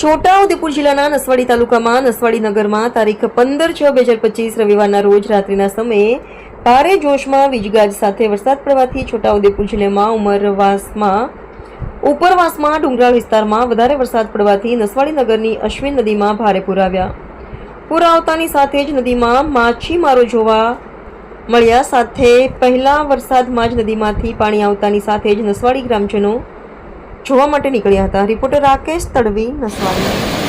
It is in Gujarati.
છોટાઉદેપુર જિલ્લાના નસવાડી તાલુકામાં, નસવાડી નગરમાં તારીખ પંદર છ બે હજાર પચીસ રવિવારના રોજ રાત્રિના સમયે ભારે જોશમાં વીજગાજ સાથે વરસાદ પડવાથી છોટાઉદેપુર જિલ્લામાં ઉમરવાસમાં, ઉપરવાસમાં, ડુંગરાળ વિસ્તારમાં વધારે વરસાદ પડવાથી નસવાડી નગરની અશ્વિન નદીમાં ભારે પૂર આવ્યા. પૂર આવતાની સાથે જ નદીમાં માછીમારો જોવા મળ્યા. સાથે પહેલા વરસાદમાં જ નદીમાંથી પાણી આવતાની સાથે જ નસવાડી ગ્રામજનો જોવા માટે નીકળ્યા હતા. રિપોર્ટર રાકેશ તડવી નસવાડી.